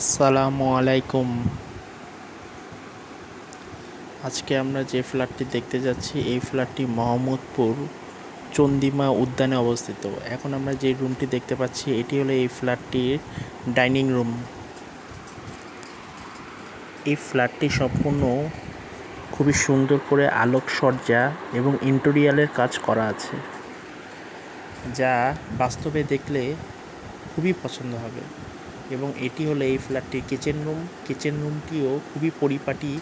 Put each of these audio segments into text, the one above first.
আসসালামু আলাইকুম। আজকে আমরা যে ফ্ল্যাটটি দেখতে যাচ্ছি, এই ফ্ল্যাটটি মোহাম্মদপুর চন্দিমা উদ্যানে অবস্থিত। এখন আমরা যে রুমটি দেখতে পাচ্ছি, এটি হলো এই ফ্ল্যাটটির ডাইনিং রুম। এই ফ্ল্যাটটি সম্পূর্ণ খুবই সুন্দর করে আলোকসজ্জা এবং ইন্টেরিয়ালের কাজ করা আছে, যা বাস্তবে দেখলে খুবই পছন্দ হবে। এবং এটি হলো এই ফ্ল্যাটটির কিচেন রুম কিচেন রুমটিও খুবই পরিপাটি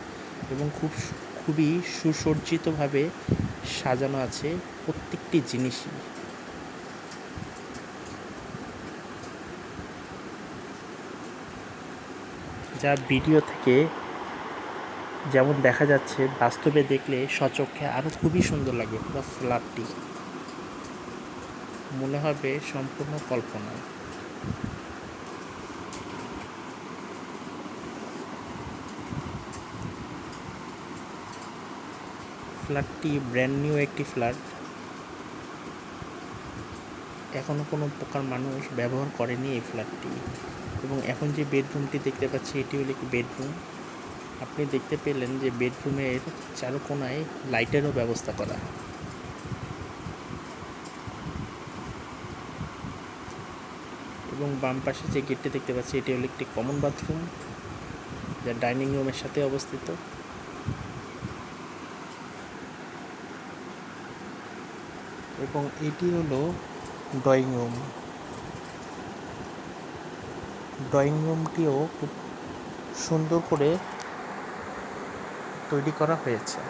এবং খুব খুবই সুসজ্জিতভাবে সাজানো আছে প্রত্যেকটি জিনিসই। যা ভিডিও থেকে যেমন দেখা যাচ্ছে, বাস্তবে দেখলে সচক্ষে আরও খুবই সুন্দর লাগে পুরো ফ্ল্যাটটি। মনে হবে সম্পূর্ণ কল্পনা ফ্ল্যাটটি ব্র্যান্ড নিউ একটি ফ্ল্যাট। এখনও কোনো প্রকার মানুষ ব্যবহার করেনি এই ফ্ল্যাটটি। এবং এখন যে বেডরুমটি দেখতে পাচ্ছি, এটি হলো একটি বেডরুম। আপনি দেখতে পেলেন যে বেডরুমের চারোকোনায় লাইটেরও ব্যবস্থা করা। এবং বাম পাশে যে গেটটি দেখতে পাচ্ছি, এটি হলো একটি কমন বাথরুম, যা ডাইনিং রুমের সাথে অবস্থিত। এবং এটি হলো ড্রয়িং রুম। ড্রয়িং রুমটিও খুব সুন্দর করে তৈরি করা হয়েছে।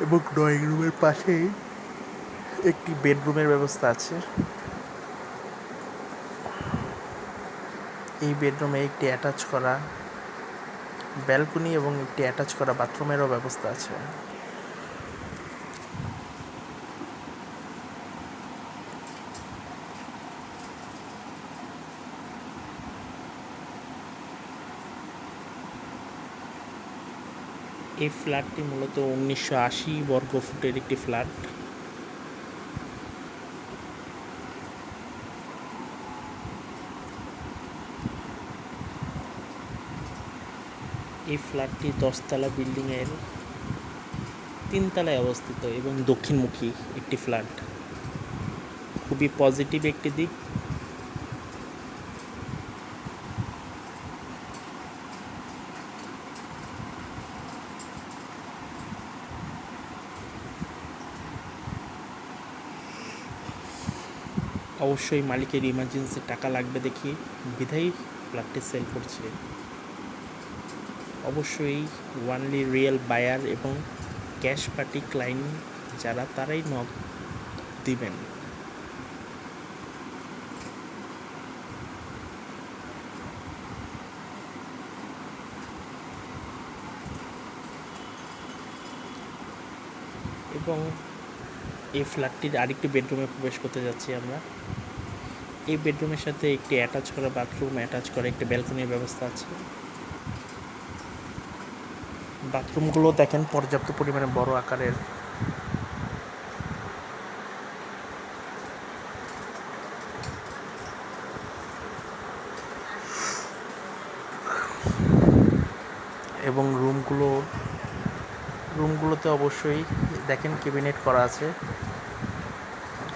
এবং ড্রয়িং রুমের পাশেই একটি বেডরুমের ব্যবস্থা আছে। এই বেডরুমে একটি অ্যাটাচ করা ব্যালকনি এবং একটি অ্যাটাচ করা বাথরুমেরও ব্যবস্থা আছে। এই ফ্ল্যাটটি মূলত উনিশশো আশি বর্গ ফুটের একটি ফ্ল্যাট। এই ফ্ল্যাটটি দশতলা বিল্ডিংয়ের তিনতলায় অবস্থিত এবং দক্ষিণমুখী একটি ফ্ল্যাট। খুবই পজিটিভ একটি দিক। অবশ্যই মালিকের ইমার্জেন্সি টাকা লাগবে দেখি। বিধায়ী ফ্ল্যাটটি সেল করছে। অবশ্যই ওয়ানলি রিয়েল বায়ার এবং ক্যাশ পার্টি ক্লায়েন্ট যারা তারাই নক দিবেন। এবং এই ফ্ল্যাটটির আরেকটি বেডরুমে প্রবেশ করতে যাচ্ছি আমরা। এই বেডরুমের সাথে একটি অ্যাটাচ করা বাথরুম, অ্যাটাচ করা একটি ব্যালকনির ব্যবস্থা আছে। বাথরুমগুলো দেখেন পর্যাপ্ত পরিমাণে বড় আকারের। এবং রুমগুলো, রুমগুলোতে অবশ্যই দেখেন ক্যাবিনেট করা আছে।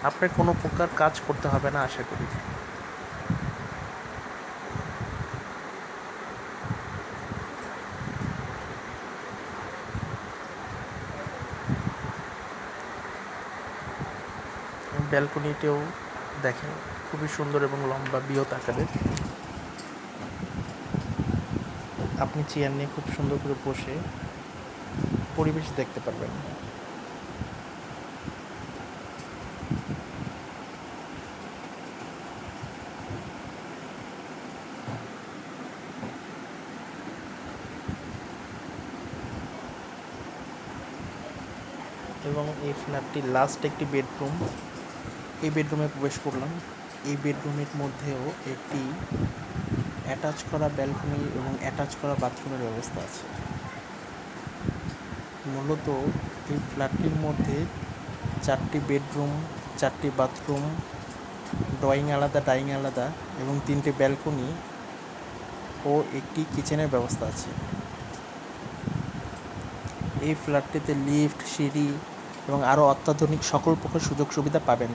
আপনার কোনো প্রকার কাজ করতে হবে না, আশা করি। ব্যালকনিতেও দেখেন খুবই সুন্দর এবং লম্বা বৃহৎ আকারের। আপনি চেয়ার নিয়ে খুব সুন্দর করে বসে পরিবেশ দেখতে পারবেন। এবং এই ফ্ল্যাটটির লাস্ট একটি বেডরুম এই বেডরুমে প্রবেশ করলাম। এই বেডরুমের মধ্যেও একটি অ্যাটাচ করা ব্যালকনি এবং অ্যাটাচ করা বাথরুমের ব্যবস্থা আছে। মূলত এই ফ্ল্যাটটির মধ্যে চারটি বেডরুম চারটি বাথরুম ড্রয়িং আলাদা ডাইনিং আলাদা এবং তিনটে ব্যালকনি ও একটি কিচেনের ব্যবস্থা আছে। এই ফ্ল্যাটটিতে লিফট সিঁড়ি এবং আরও অত্যাধুনিক সকল প্রকার সুযোগ সুবিধা পাবেন।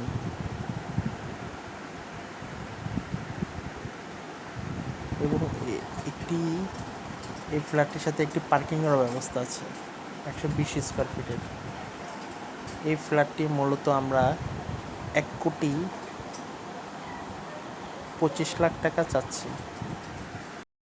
এবং একটি, এই ফ্ল্যাটটির সাথে একটি পার্কিংয়েরও ব্যবস্থা আছে, একশো বিশ স্কোয়ার ফিটের এই ফ্ল্যাটটি মূলত আমরা এক কোটি পঁচিশ লাখ টাকা চাচ্ছি।